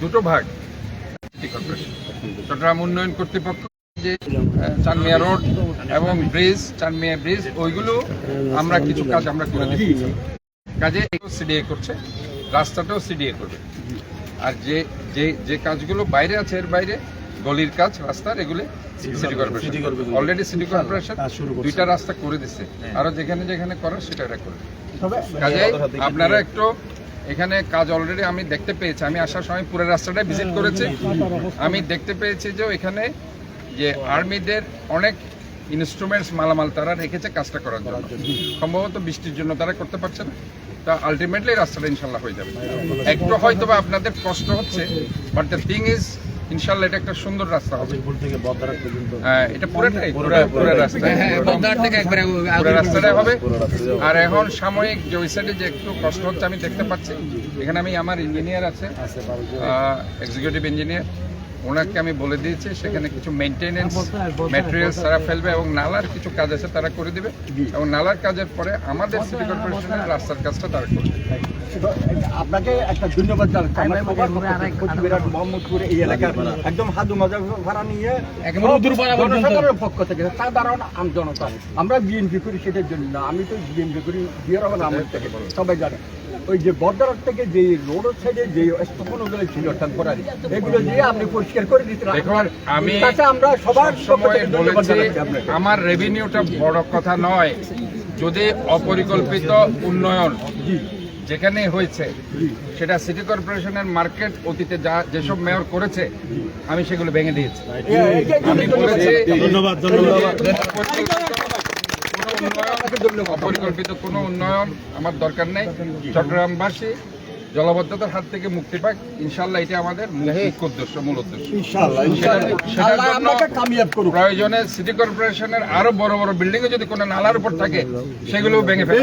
দুটো ভাগ। চট্টগ্রাম উন্নয়ন কর্তৃপক্ষ, যে চানমিয়া রোড এবং ব্রিজ, চানমিয়া ব্রিজ, ওইগুলো আমরা কিছু কাজ আমরা করে দিচ্ছি কাজে সিডিএ করছে, রাস্তাটাও সিডিএ করবে। আর যে যে যে কাজগুলো বাইরে আছে এর বাইরে, গলির কাজ, রাস্তার, এগুলো city corporation. Already city corporation দুইটা রাস্তা করে দিচ্ছে আরও যেখানে যেখানে করার সেটা করবে কাজে আপনারা একটু এখানে কাজ অলরেডি আমি দেখতে পেয়েছি। আমি আসার সময় পুরো রাস্তাটা ভিজিট করেছি। আমি দেখতে পেয়েছি যে এখানে যে আর্মিদের অনেক ইনস্ট্রুমেন্টস মালামাল তারা রেখেছে কাজটা করার জন্য। সম্ভবত বৃষ্টির জন্য তারা করতে পারছে না। তা আলটিমেটলি রাস্তাটা ইনশাল্লাহ হয়ে যাবে। একটু হয়তো বা আপনাদের কষ্ট হচ্ছে বাট দ্য থিং ইজ ইনশাল্লাহ এটা একটা সুন্দর রাস্তা হবে। হ্যাঁ, এটা পুরোটাই পুরো রাস্তা। পুরো রাস্তাটাই হবে। আর এখন সাময়িক যে ওই সাইডে যে একটু কষ্ট হচ্ছে আমি দেখতে পাচ্ছি। এখানে আমি আমার ইঞ্জিনিয়ার আছে এক্সিকিউটিভ ইঞ্জিনিয়ার ওনাকে আমি বলে দিয়েছি সেখানে কিছু মেনটেনেন্স ম্যাটেরিয়ালস তারা ফেলবে এবং নালার কিছু কাজ আছে তারা করে দিবে। এবং নালার কাজের পরে আমাদের সিটি কর্পোরেশনের রাস্তার কাজটা তারা করবে আপনাকে একটা ধন্যবাদ মোহাম্মদপুর এই এলাকার একদম হাদু মজা ভাড়া নিয়ে পক্ষ থেকে সাধারণ আম জনতা আমরা বিএনপি করি সেটার জন্য আমি তো বিএনপি করি বিয়ে রহমান আহমেদ থেকে সবাই জানে। ওই যে বর্দার থেকে যে রোড সাইডে যে স্থাপনগুলো ছিল টেম্পোরারি এগুলো দিয়ে আপনি পরিষ্কার করে দিতে দেখুন আমি আমরা সবার সময় বলেছি আমার রেভিনিউটা বড় কথা নয় যদি অপরিকল্পিত উন্নয়ন যেখানে হয়েছে সেটা সিটি কর্পোরেশনের মার্কেট অতীতে যা যেসব মেয়র করেছে আমি সেগুলো ভেঙে দিয়েছি। আমি বলেছি ধন্যবাদ। ধন্যবাদ অপরিকল্পিত কোনো উন্নয়ন আমার দরকার নেই চট্টগ্রামবাসী জলবদ্ধতার হাত থেকে মুক্তি পাক ইনশাল্লাহ এটা আমাদের মুখ্য উদ্দেশ্য মূল উদ্দেশ্য প্রয়োজনে সিটি কর্পোরেশনের আরও বড় বড় বিল্ডিং এ যদি কোনো নালার উপর থাকে সেগুলো ভেঙে ফেলে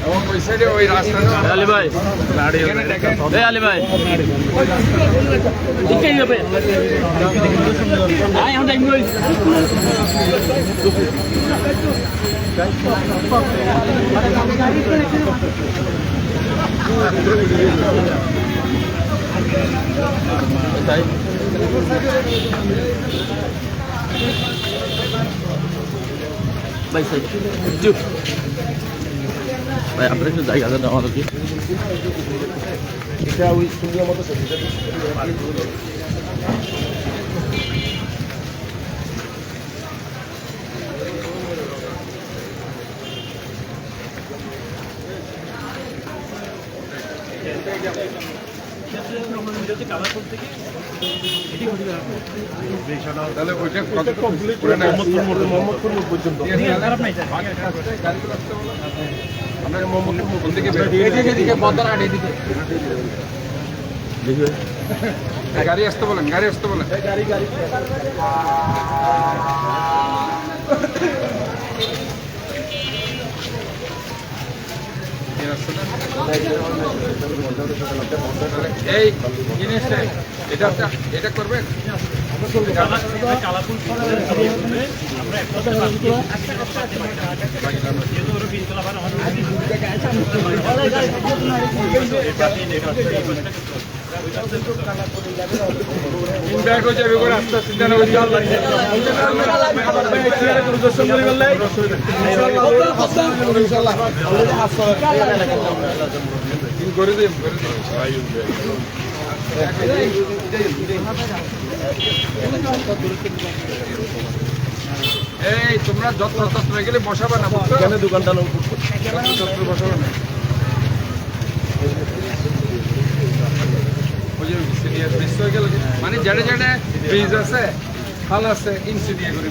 সাই ভাই সাই রাস্তাটাও যে ওই যে- এবং ওই সাইডে ওই রাস্তা আলী ভাই এখানে দেখেন এই আলী ভাই ভাই সাই চুপ ভাই আপনার একটু জায়গা দেন করে নেন? ঠিক হব? দেখি ভাই গাড়ি আসতে বলেন গাড়ি আসতে বলেন। এই রাস্তাটা? এই জিনিসটা এটা এটা করবেন? যাবে করে দিন করে দিন এই তোমরা যত্র তত্র গেলে বসাবে না দোকানটা বসাবে না ওই সিনিয়র হয়ে গেল। মানে যেটা যেটা ফ্রিজ আছে খাল আছে ইনসিনিয়ার করে